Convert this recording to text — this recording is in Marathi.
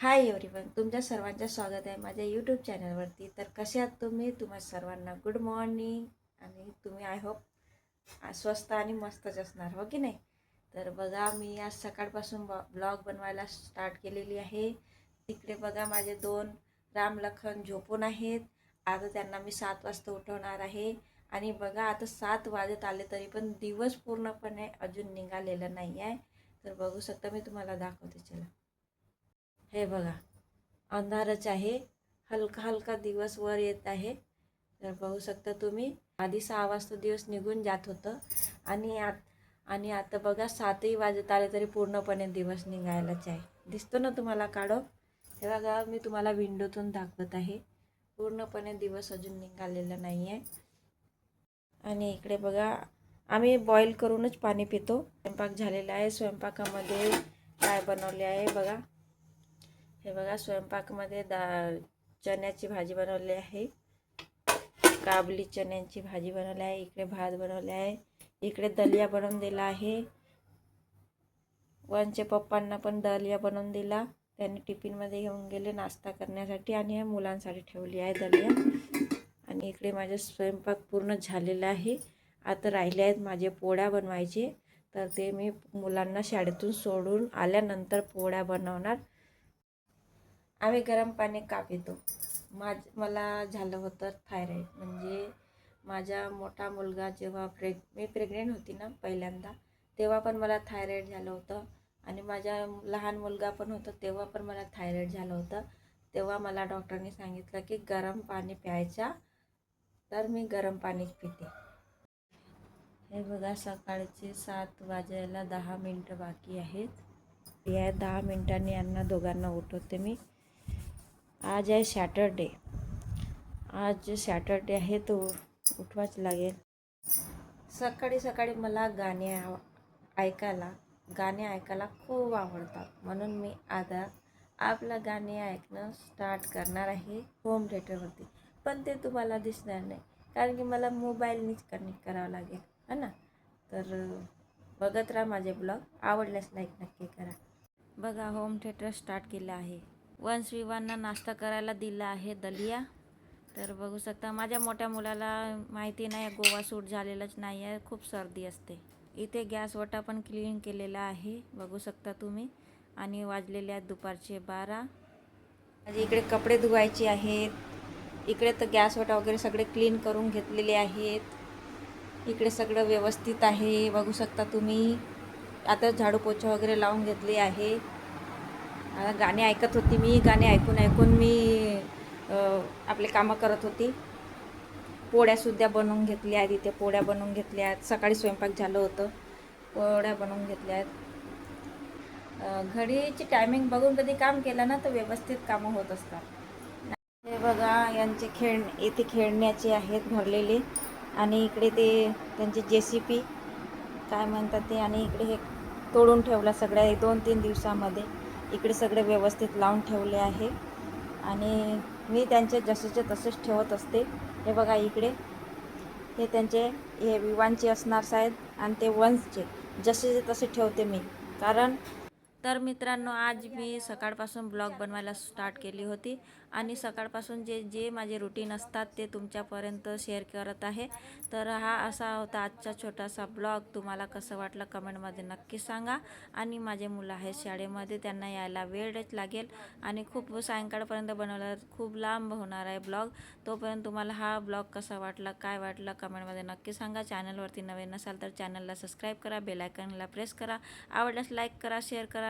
हाय एव्हरीवन तुमच्या सर्वांचं स्वागत आहे माझ्या यूट्यूब चॅनलवरती तर कसे आहात तुम्ही? तुम्हा सर्वांना गुड मॉर्निंग आणि तुम्ही आय होप स्वस्त आणि मस्तच असणार हो की नाही? तर बघा मी आज सकाळपासून ब्लॉग बनवायला स्टार्ट केलेली आहे. तिकडे बघा माझे दोन राम लखन झोपून आहेत. आता त्यांना मी सात वाजता उठवणार आहे. आणि बघा आता सात वाजत आले तरी पण दिवस पूर्णपणे अजून निघालेला नाही आहे तर बघू शकता मी तुम्हाला दाखवते चला. हे बघा अंधारच आहे. हलका हलका दिवस वर येत आहे. तर बघू शकता तुम्ही आधी सहा वाजता दिवस निघून जात होतं. आणि आत आणि आता बघा सातही वाजत आले तरी पूर्णपणे दिवस निघायलाच आहे. दिसतो ना तुम्हाला काढो हे बघा मी तुम्हाला विंडोतून दाखवत आहे. पूर्णपणे दिवस अजून निघालेला नाही आहे आणि इकडे बघा आम्ही बॉईल करूनच पाणी पितो. स्वयंपाक झालेला आहे. स्वयंपाकामध्ये काय बनवले आहे बघा. हे बघा स्वयंपाकमध्ये दा चण्याची भाजी बनवली आहे. काबली चण्याची भाजी बनवली आहे. इकडे भात बनवले आहे. इकडे दलिया बनवून दिला आहे. वनचे पप्पांना पण दलिया बनवून दिला. त्यांनी टिफिनमध्ये घेऊन गेले नाश्ता करण्यासाठी आणि मुलांसाठी ठेवली आहे दलिया. आणि इकडे माझा स्वयंपाक पूर्ण झालेला आहे. आता राहिले आहेत माझे पोळ्या बनवायचे. तर ते मी मुलांना शाळेतून सोडून आल्यानंतर पोळ्या बनवणार. आम्ही गरम पाणी का पितो? माझ मला झालं होतं थायरॉईड म्हणजे माझा मोठा मुलगा जेव्हा प्रेग मी प्रेग्नेंट होती ना पहिल्यांदा तेव्हा पण मला थायरॉईड झालं होतं. आणि माझा लहान मुलगा पण होता तेव्हा पण मला थायरॉईड झालं होतं. तेव्हा मला डॉक्टरने सांगितलं की गरम पाणी प्यायचा तर मी गरम पाणीच पिते. हे बघा सकाळचे सात वाजायला दहा मिनटं बाकी आहेत. या दहा मिनटांनी यांना दोघांना उठवते मी. आज आहे सॅटरडे. आज सॅटरडे आहे तो उठवाच लागेल. सकाळी सकाळी मला गाणे आव- ऐकायला गाणे ऐकायला खूप आवडतात. म्हणून मी आता आपलं गाणे ऐकणं स्टार्ट करणार आहे होम थिएटरवरती पण ते तुम्हाला दिसणार नाही. कारण की मला मोबाईलनीच कनेक्ट करावं लागेल. है ना? तर बघत राहा माझे ब्लॉग आवडल्यास लाईक नक्की करा. बघा होम थिएटर स्टार्ट केलं आहे. वंश विवांना नाश्ता करायला दिला आहे दलिया. तर बघू शकता माझ्या मोठ्या मुलाला माहिती नाही गोवा सूट झालेलंच नाही आहे खूप सर्दी असते. इथे गॅसवटा पण क्लीन केलेला आहे बघू शकता तुम्ही. आणि वाजलेले आहेत दुपारचे बारा. माझे इकडे कपडे धुवायचे आहेत. इकडे तर गॅसवटा वगैरे सगळे क्लीन करून घेतलेले आहेत. इकडे सगळं व्यवस्थित आहे बघू शकता तुम्ही. आता झाडू पोछा वगैरे लावून घेतली आहे. गाणे ऐकत होती मी गाणे ऐकून ऐकून मी आपले कामं करत होती. पोळ्यासुद्धा बनवून घेतल्या आहेत इथे पोळ्या बनवून घेतल्या आहेत. सकाळी स्वयंपाक झालं होतं पोळ्या बनवून घेतल्या आहेत. घडीची टायमिंग बघून कधी काम केलं ना तर व्यवस्थित कामं होत असतात. हे बघा यांचे खेळ इथे खेळण्याचे आहेत भरलेले. आणि इकडे ते त्यांचे जे सी पी काय म्हणतात ते आणि इकडे हे तोडून ठेवलं सगळ्या दोन तीन दिवसामध्ये. इकडे सगळे व्यवस्थित लावून ठेवले आहे. आणि मी त्यांचे जसेचे तसेच ठेवत असते. हे बघा इकडे. हे त्यांचे हे विवांचे असणार साहेब आणि ते वंशचे. जसेचे तसे ठेवते मी. कारण तर मित्रांनो आज मी सकाळपासून ब्लॉग बनवायला स्टार्ट केली होती आणि सकाळपासून जे जे माझे रुटीन असतात ते तुमच्यापर्यंत शेअर करत आहे. तर हा असा होता आजचा छोटासा ब्लॉग. तुम्हाला कसं वाटलं कमेंटमध्ये नक्की सांगा. आणि माझे मुलं आहेत शाळेमध्ये त्यांना यायला वेळच लागेल. आणि खूप सायंकाळपर्यंत बनवला खूप लांब होणार आहे ब्लॉग. तोपर्यंत तुम्हाला हा ब्लॉग कसा वाटला काय वाटलं कमेंटमध्ये नक्की सांगा. चॅनलवरती नवीन नसाल तर चॅनलला सबस्क्राईब करा बेलायकनला प्रेस करा. आवडल्यास लाईक करा शेअर करा.